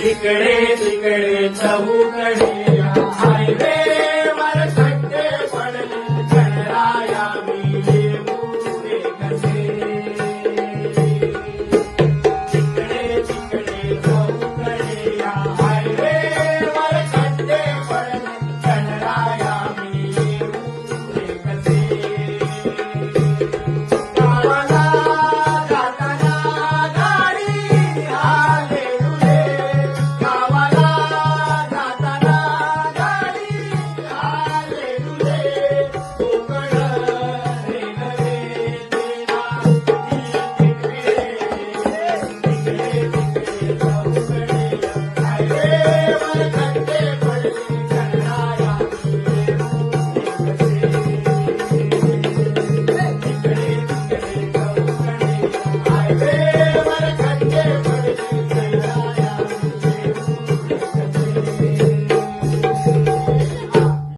तिकडे तिकडे चहूकडे.